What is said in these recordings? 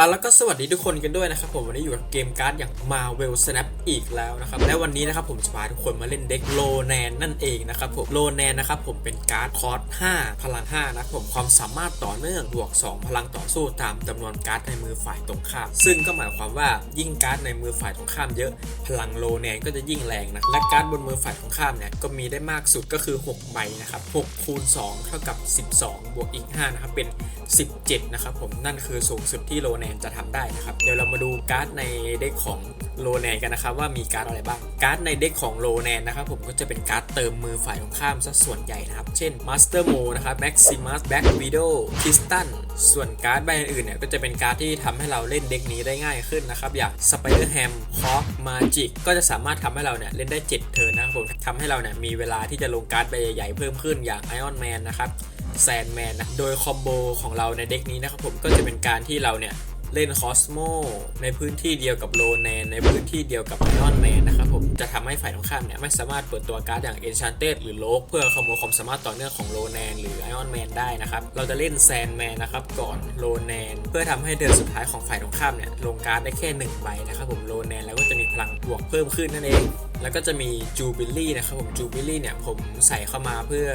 อะแล้วก็สวัสดีทุกคนกันด้วยนะครับผมวันนี้อยู่กับเกมการ์ดอย่าง Marvel Snap อีกแล้วนะครับและวันนี้นะครับผมจะพาทุกคนมาเล่นเด็กโลแนนนั่นเองนะครับผมโลแนนนะครับผมเป็นการ์ดคอร์ส5พลัง5นะครับผมความสามารถต่อเนื่องบวก 2 พลังต่อสู้ตามจำนวนการ์ดในมือฝ่ายตรงข้าม ซึ่งก็หมายความว่ายิ่งการ์ดในมือฝ่ายตรงข้ามเยอะพลังโลแนนก็จะยิ่งแรงนะและการ์ดบนมือฝ่ายตรงข้ามเนี่ยก็มีได้มากสุดก็คือ 6 ใบนะครับ6คูณ2เท่ากับ 12 บวกอีก5นะครับเป็น 17นะครับผมนั่นคือสูงสุดที่โลแนนจะทำได้นะครับ เดี๋ยวเรามาดูการ์ดในเด็กของโลแนนกันนะครับว่ามีการ์ดอะไรบ้าง การ์ดในเด็กของโลแนนนะครับผมก็จะเป็นการ์ดเติมมือฝ่ายตรงข้ามซะส่วนใหญ่นะครับ เช่น Master Mo นะครับ Maximus Black Widow Kistan ส่วนการ์ดใบอื่นเนี่ยก็จะเป็นการ์ดที่ทำให้เราเล่นเด็กนี้ได้ง่ายขึ้นนะครับอย่าง Spider Ham Hawk Magic ก็จะสามารถทำให้เราเนี่ยเล่นได้ 7 เทิร์นนะครับผมทำให้เราเนี่ยมีเวลาที่จะลงการ์ดใบใหญ่ๆเพิ่มขึ้นอย่าง Iron Man นะครับแซนแมนนะ โดยคอมโบของเราในเด็กนี้นะครับผมก็จะเป็นการที่เราเนี่ย เล่นคอสโมในพื้นที่เดียวกับโลแนนในพื้นที่เดียวกับไอออนแมนนะครับผมจะทำให้ฝ่ายตรงข้ามเนี่ยไม่สามารถเปิดตัวการ์ดอย่างเอนช n นเต d หรือโลกเพื่อขโมยความสามารถต่อเนื่องของโลแนนหรือไอออนแมนได้นะครับเราจะเล่นแซนแมนนะครับก่อนโลแนนเพื่อทำให้เดินสุดท้ายของฝ่ายตรงข้ามเนี่ยลงการ์ดได้แค่หนึ่งใบนะครับผมโลแนนแล้วก็จะมีพลังบวกเพิ่มขึ้นนั่นเองแล้วก็จะมีจูบิลลี่นะครับผมจูบิลลี่เนี่ยผมใส่เข้ามาเพื่อ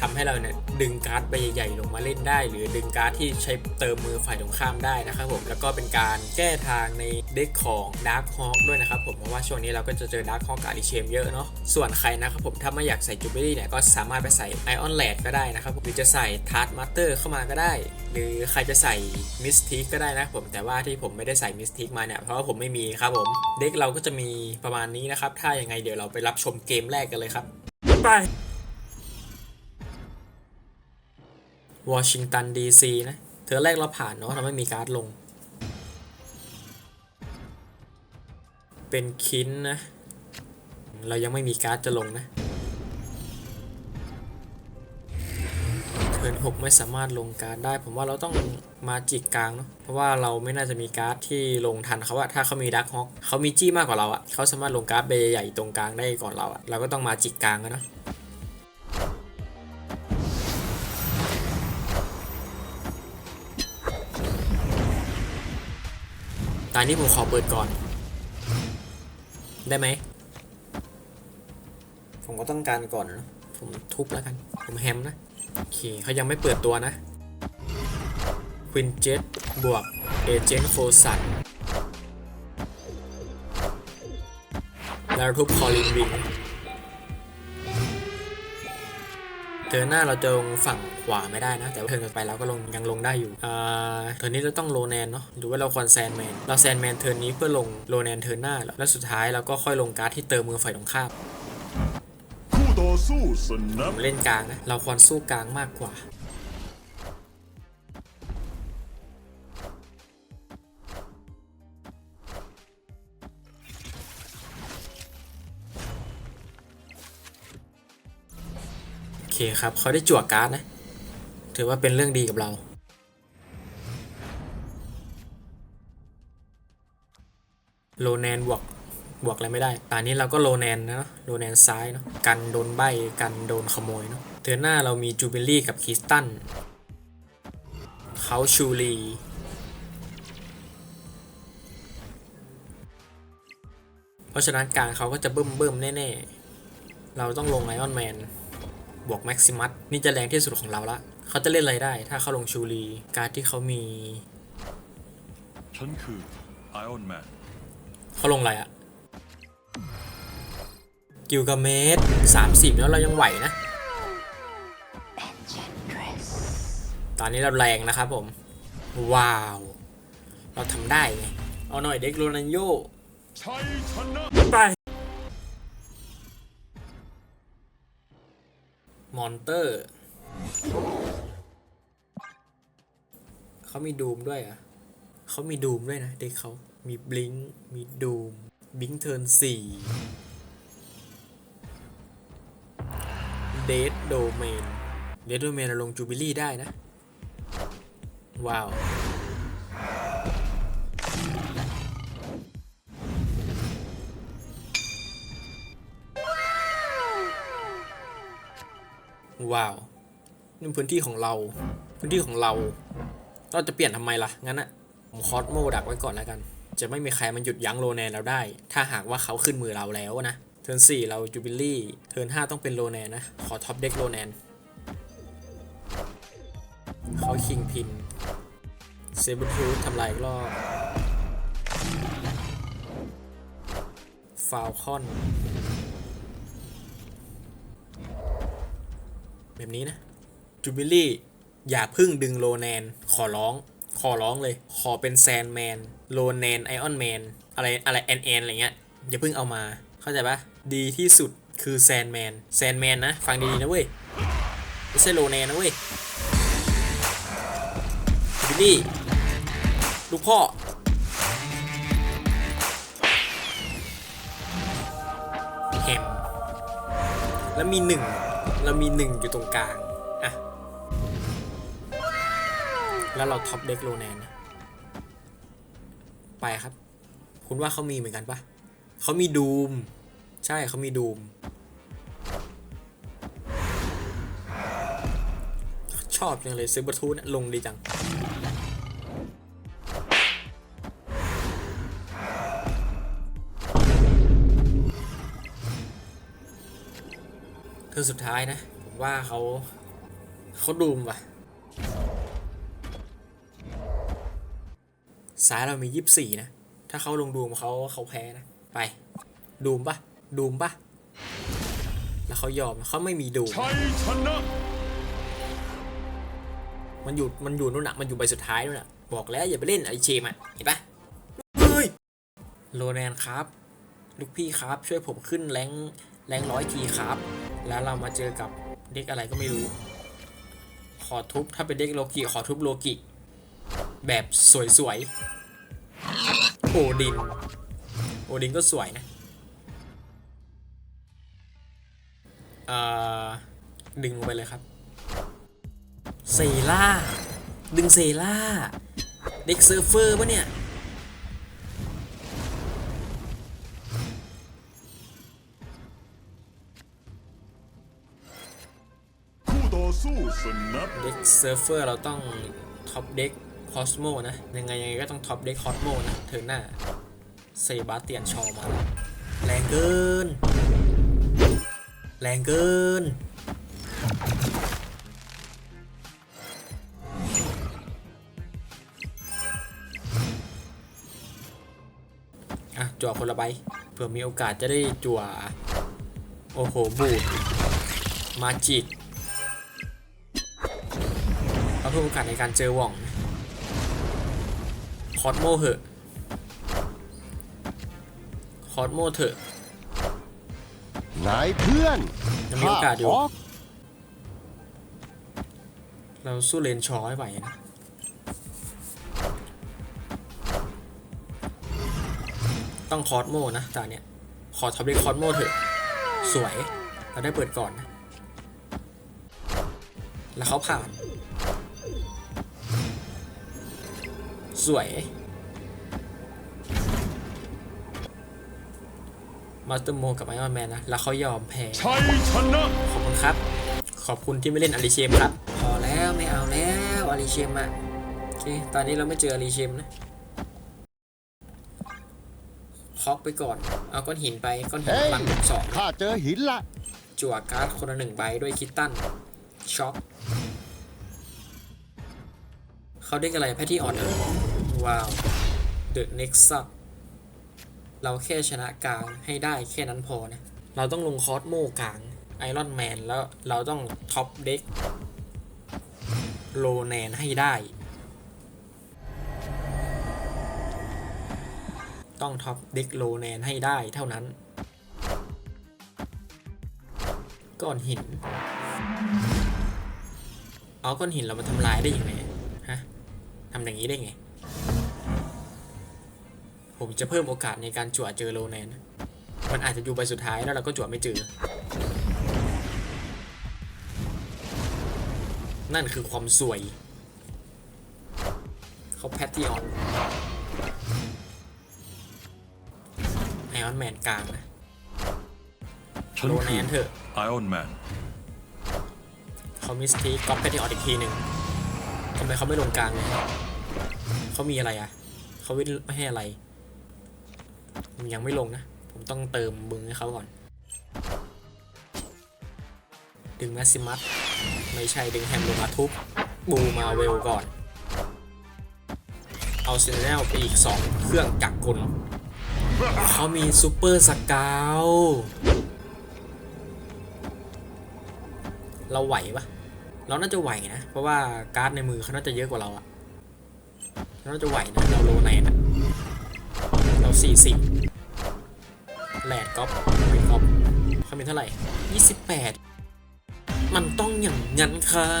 ทำให้เราเนี่ยดึงการ์ดใบใหญ่ๆลงมาเล่นได้ หรือดึงการ์ดที่ใช้เติมมือฝ่ายตรงข้ามได้นะครับผมแล้วก็เป็นการแก้ทางในเด็กของ Dark Hawk ด้วยนะครับผมเพราะว่าช่วงนี้เราก็จะเจอ Dark Hawk กับ Alichem เยอะเนาะส่วนใครนะครับผมถ้าไม่อยากใส่จูเบลี่เนี่ยก็สามารถไปใส่ Ion Lad ก็ได้นะครับหรือจะใส่ t a r t Master เข้ามาก็ได้ หรือใครจะใส่ Mystic ก็ได้นะผมแต่ว่าที่ผมไม่ได้ใส่ Mystic มาเนี่ยเพราะว่าผมไม่มีครับผมเด็กเราก็จะมีประมาณนี้นะครับถ้าอยังไงเดี๋ยวเราไปรับชมเกมแรกกันเลยครับไป วอชิงตันดีซีนะเธอแรกเราผ่านเนาะเราไม่มีการ์ดลง เป็นคินนะ เรายังไม่มีการ์ดจะลงนะเทิร์นหกไม่สามารถลงการ์ดได้ ผมว่าเราต้องมาจิกกลางเนาะเพราะว่าเราไม่น่าจะมีการ์ดที่ลงทันเขาอะถ้าเขามีดักฮอกเขามีจี้มากกว่าเราอะเขาสามารถลงการ์ดใบใหญ่ๆตรงกลางได้ก่อนเราอะเราก็ต้องมาจิกกลางกันเนาะ ตอนนี้ผมขอเปิดก่อน ได้ไหม ผมก็ต้องการก่อนนะผมทุบแล้วกัน ผมแฮมนะ โอเคเขายังไม่เปิดตัวนะควินเจ็ตบวกเอเจนต์โคสันแล้วทุบคอลินวิง ทิร์นหน้าเราจะลงฝั่งขวาไม่ได้นะ แต่ว่าเทิร์นต่อไปเราก็ลงยังลงได้อยู่อ่าเทิร์นนี้เราต้องโลแนนเนาะหรือว่าเราควรแซนแมนเราแซนแมนเทิร์นนี้เพื่อลงโลแนนเทิร์นหน้าเหรอแล้วสุดท้ายเราก็ค่อยลงการ์ดที่เติมมือฝ่ายตรงข้ามคู่ต่อสู้สนัผบมเล่นกลางนะ เราควรสู้กลางมากกว่า เคครับ เขาได้จั่วการ์ดนะ ถือว่าเป็นเรื่องดีกับเรา โลแนนบวกบวกอะไรไม่ได้ ตอนนี้เราก็โลแนนนะเนอะโลแนนซ้ายเนาะ กันโดนใบ กันโดนขโมยเนาะเทือหน้าเรามีจูเบลลี่กับคริสตันเขาชูรีเพราะฉะนั้นการเขาก็จะเบึ้มเบึ้มแน่ ๆ เราต้องลงไอออนแมน บวกแม็กซิมัสนี่จะแรงที่สุดของเราละเขาจะเล่นอะไรได้ ถ้าเขาลงชูรีการดที่เขามีฉันคือไอออนแมนเขาลงอะไรอะกิลกาเมสสามสิบแล้วเรายังไหวนะ ตอนนี้เราแรงนะครับผม ว้าว เราทำได้ไง เอาหน่อยเด็กโรนันโยชัยชนะไป มอนเตอร์ เขามีดูมด้วยอะ เขามีดูมด้วยนะ เด็กเขามีบลิงมีดูมบิงเทิร์นสี่เดดโดเมนเดดโดเมนลงจูบิลี่ได้นะ ว้าว ว้าวนี่พื้นที่ของเรา พื้นที่ของเรา เราจะเปลี่ยนทำไมล่ะ งั้นอะผมคอสโมดักไว้ก่อนแล้วกัน จะไม่มีใครมันหยุดยั้งโลแนนเราได้ ถ้าหากว่าเขาขึ้นมือเราแล้วนะ เทิร์น4เราจูบิลลี่ เทิร์น5ต้องเป็นโลแนนนะ ขอท็อปเด็กโลแนน เขาคิงพิน เซเบอร์ทูทำลายอีกรอบฟาวคอน แบบนี้นะจูบิลี่อย่าพึ่งดึงโลแนน ขอร้อง ขอร้องเลย ขอเป็นแซนแมน โลแนน ไอออนแมน อะไรอะไรแอนแอนอะไรเงี้ย อย่าพึ่งเอามา เข้าใจปะดีที่สุดคือแซนแมน แซนแมนนะ ฟังดีๆนะเว้ย ไม่ใช่โลแนนนะเว้ยบิลลี่ลูกพ่อ แฮม แล้วมีหนึ่ง เรามีหนึ่งอยู่ตรงกลางอะแล้วเราท็อปเด็กโลแนนนะไปครับ คุณว่าเขามีเหมือนกันปะเขามีดูม ใช่เขามีดูม ชอบจังเลยซื้อบทูนลงดีจัง สุดท้ายนะ ผมว่าเขาเขาดูมว่ะสายเรามียี่สี่นะ ถ้าเขาลงดูมเขาเขาแพ้นะ ไป ดูมปะดูมปะแล้วเขายอมเขาไม่มีดูมชัยชนะมันอยู่มันอยู่นู่นน่ะมันอยู่ใบสุดท้ายนู่นน่ะบอกแล้วอย่าไปเล่นไอเชมอะเห็นปะเฮ้ยโลแนนครับ ลูกพี่ครับช่วยผมขึ้นแรงแรงร้อยทีครับ แล้วเรามาเจอกับเด็กอะไรก็ไม่รู้ ขอทุบถ้าเป็นเด็กโลกิขอทุบโลกิ แบบสวยๆ โอดิน โอดินก็สวยนะเอ่อดึงลงไปเลยครับ เซล่า ดึงเซล่า เด็กเซิร์ฟเฟอร์ปะเนี่ย เด็กเซิร์ฟเฟอร์เราต้องท็อปเด็กคอสโมนะ ยังไงยังไงก็ต้องท็อปเด็กคอสโมนะ เธอหน้าเซบาสเตียนชอมาแล้วแรงเกิน แรงเกิน อะ จั่วคนละใบเผื่อมีโอกาสจะได้จั่ว โอ้โห บูดมาจิก พิ่มโอกาสในการเจอหว่อง คอสโมเหอะ คอสโมเถอะ นายเพื่อนยังมีโอกาสอยู่ข้ขเราสู้เลนชอให้ไหวนะ ต้องคอสโมนะตาเนี้ย ขอท็อปเด็กคอสโมเถอะ สวย เราได้เปิดก่อนนะ แล้วเขาผ่าน สวยมาสเตอร์โมกับไอออนแมนนะ แล้วเขายอมแพ้ชัยชนะขอบคุณครับ ขอบคุณที่ไม่เล่นอาริเชมครับ พอแล้วไม่เอาแล้วอาริเชมอะโอเค ตอนนี้เราไม่เจออาริเชมนะเคอกไปก่อน เอาก้อนหินไป ก้อนหินเฮ้ยพลังบวกสองข้าเจอหินละ จั่วการ์ดคนละหนึ่งใบด้วยคิตตัน ช็อคเขาได้อะไรแพทที่อ่อนเออ ว้าวเดอะเน็กซัเราแค่ชนะกลางให้ได้แค่นั้นพอนะ เราต้องลงคอสโมกลางไอรอนแมนแล้วเราต้องท็อปเด็กโลแนนให้ได้ ต้องท็อปเด็กโลแนนให้ได้เท่านั้น ก้อนหิน เอาก้อนหินเรามาทำลายได้ยังไง ฮะทำอย่างนี้ได้ไง ผมจะเพิ่มโอกาสในการจั่วเจอโลแนนมันอาจจะอยู่ใบสุดท้ายแล้วเราก็จั่วไม่เจอ นั่นคือความสวย เขาแพทที่ออนไอออนแมนกลางนะฉันโลแนคือนเถอะไอออนแมนเขามิสทีก๊อปแพทที่ออนอีกทีหนึ่งทำไมเขาไม่ลงกลางเลยเขามีอะไรอะเขาไม่ไม่ให้อะไร ยังไม่ลงนะ ผมต้องเติมบึงให้เขาก่อน ดึงแมสซิมัสไม่ใช่ดึงแฮมลงมาทุบบูมาเวลก่อน เอาเซนเนลไปอีก 2 เครื่องจักรกลเขามีซูเปอร์สกาวเราไหวปะเราน่าจะไหวนะ เพราะว่าการ์ดในมือเขาน่าจะเยอะกว่าเราอะเราน่าจะไหวนะ เราโลไนนะ 40แหลดก๊อปเป็นก๊อปเขามีเท่าไหร่ 28 มันต้องอย่างงั้นครั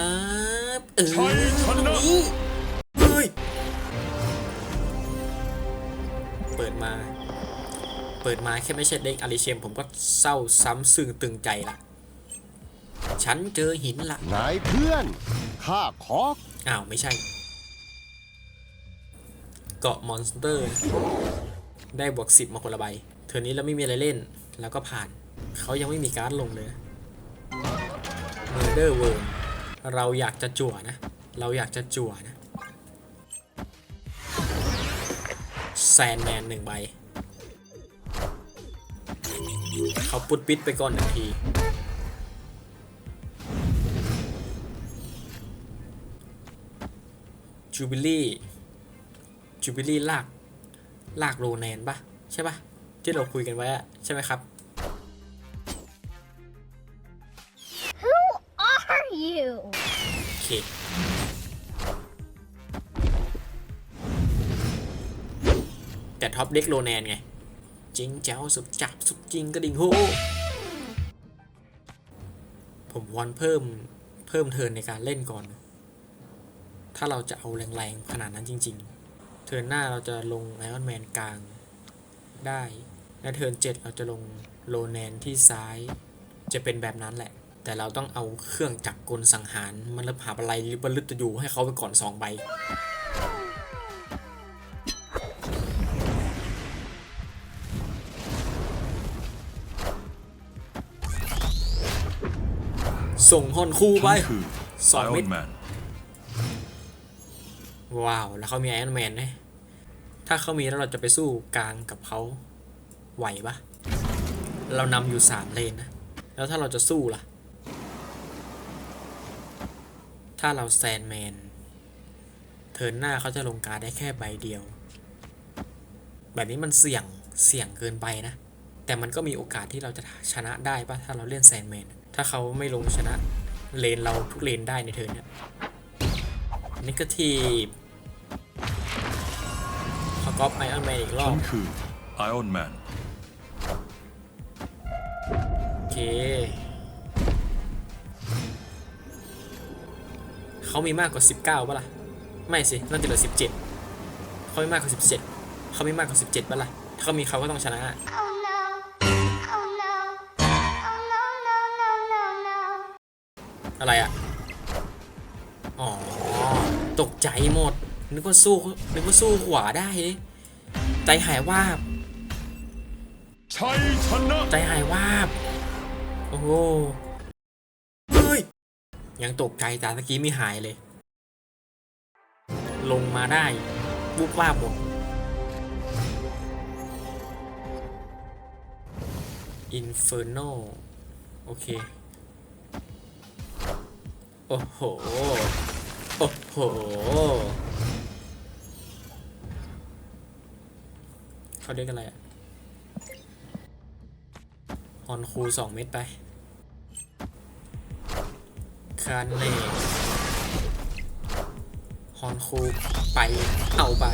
บ เออชัยชนะนี่เฮ้ย เปิดมา เปิดมาแค่ไม่ใช่เด็กอาริเชม ผมก็เศร้าซ้ำซึ้งตึงใจละฉันเจอหินละนายเพื่อนข้าขออ้าว ไม่ใช่ เกาะมอนสเตอร์ ได้บวกสิบมาคนละใบ เทอร์นี้เราไม่มีอะไรเล่น แล้วก็ผ่าน เขายังไม่มีการ์ดลงเลย Murder Worm เราอยากจะจั่วนะ เราอยากจะจั่วนะแซนแมนหนึ่งใบ เขาปุดปิดไปก่อนหนึ่งที จูบิลี่ จูบิลี่ลาก ลากโรแนนปะใช่ปะที่เราคุยกันไว้อะใช่ไหมครับ are you? โอเคแต่ท็อปเด็กโรแนนไงจริงเจ้าสุดจับสุดจริงกระดิ่งโฮผมวอนเพิ่มเพิ่มเทิร์นในการเล่นก่อน ถ้าเราจะเอาแรงๆขนาดนั้นจริง ๆ เทิร์นหน้าเราจะลงไอออนแมนกลางได้ และเทิร์นเจ็ดเราจะลงโลแนนที่ซ้าย จะเป็นแบบนั้นแหละ แต่เราต้องเอาเครื่องจักรกลสังหารมันระหาอะไรลิบลึตอยู่ให้เขาไปก่อนสองใบส่งฮอนคู่ไปฉันคือสอง Iron เม็ด Man ว้าว แล้วเขามีไอรอนแมนนะถ้าเขามีแล้วเราจะไปสู้กลางกับเขาไหวปะเรานำอยู่สามเลนนะ แล้วถ้าเราจะสู้ล่ะ ถ้าเราแซนแมน เทินหน้าเขาจะลงการได้แค่ใบเดียว แบบนี้มันเสี่ยง เสี่ยงเกินไปนะ แต่มันก็มีโอกาสที่เราจะชนะได้ปะถ้าเราเล่นแซนแมน ถ้าเขาไม่ลงชนะเลนเราทุกเลนได้ในเทินเนี้ยนิกทีฟ ก๊อปไอออนแมนอีกรอฉับนคือ Iron Man โอเคเขามีมากกว่า 19ป่ะล่ะ ไม่สิน่าจะเหลือ 17เขามีมากกว่า 17เขามีมากกว่า 17ป่ะล่ะถ้าเขามีเขาก็ต้องชนะ Oh no. Oh no. Oh no, no, no, no, no. อะไรอะอ๋อ ตกใจหมด นึกว่าสู้นึกว่าสู้ขวาได้เฮ้ยใจหายว่าบชัยชนะใจหายวาบ โอ้โหเฮ้ย ยังตกใจแต่ตะกี้ไม่หายเลย ลงมาได้บุบว่าบหมดอินเฟอร์โนโอเค โอ้โห โอ้โห เขาเรียกอะไรอะฮอนคูสองเม็ดไปคานเน่ฮอนคูไปเอาไป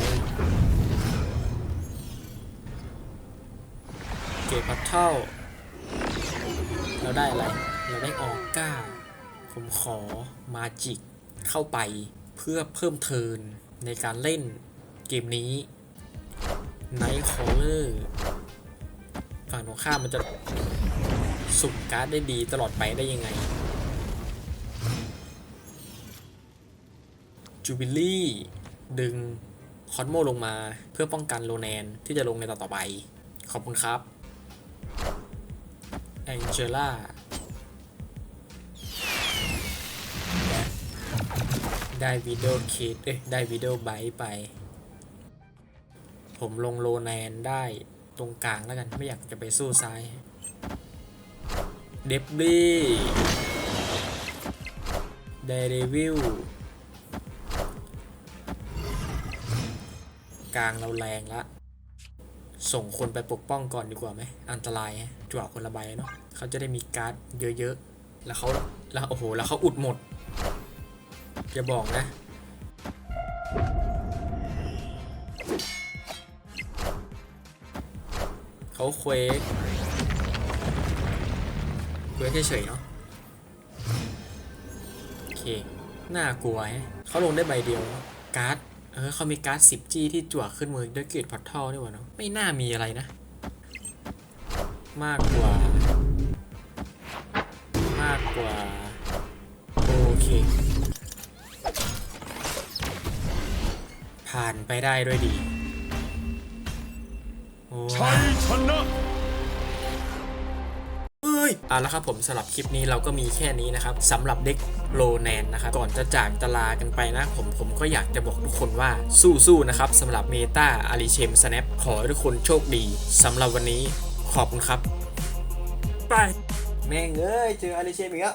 เก็บพัทเท่า เราได้อะไร เราได้ออกก้า ผมขอมาจิกเข้าไปเพื่อเพิ่มเทิร์นในการเล่นเกมนี้ Night Caller ฝั่งตรงข้ามมันจะสุ่มการ์ดได้ดีตลอดไปได้ยังไงจูบิลี่ดึงคอนโมลงมาเพื่อป้องกันโลแนนที่จะลงในต่อต่อไป ขอบคุณครับแองเจล่าได้วิดีโอคิดเอ้ยได้วิดีโอไบต์ไป ผมลงโลแนนได้ตรงกลางแล้วกัน ไม่อยากจะไปสู้ซ้าย เดบบี้เดเดวิลกลางเราแรงละส่งคนไปปกป้องก่อนดีกว่าไหม อันตรายจั่วคนละใบเนาะเขาจะได้มีการ์ดเยอะๆ แล้วเขาแล้วโอ้โห แล้วเขาอุดหมด อย่าบอกนะ เขาเควกเควกเฉยๆเนาะโอเคน่ากลัวแฮะเขาลงได้ใบเดียวการ์ดเออเขามีการ์ด10จีที่จั่วขึ้นมือด้วยเกรดพอร์ทัลด้วยวะเนาะไม่น่ามีอะไรนะ มากกว่า มากกว่า โอเค ผ่านไปได้ด้วยดี ชัยชนะเอ้ยเอาละครับผมสำหรับคลิปนี้เราก็มีแค่นี้นะครับสำหรับเด็กโลแนนนะครับก่อนจะจากตลากันไปนะผมผมก็อยากจะบอกทุกคนว่าสู้ๆนะครับสำหรับเมตาอาริเชมสแนปขอให้ทุกคนโชคดีสำหรับวันนี้ขอบคุณครับ ไป แม่งเอ้ยเจออาริเชมอีกแล้ว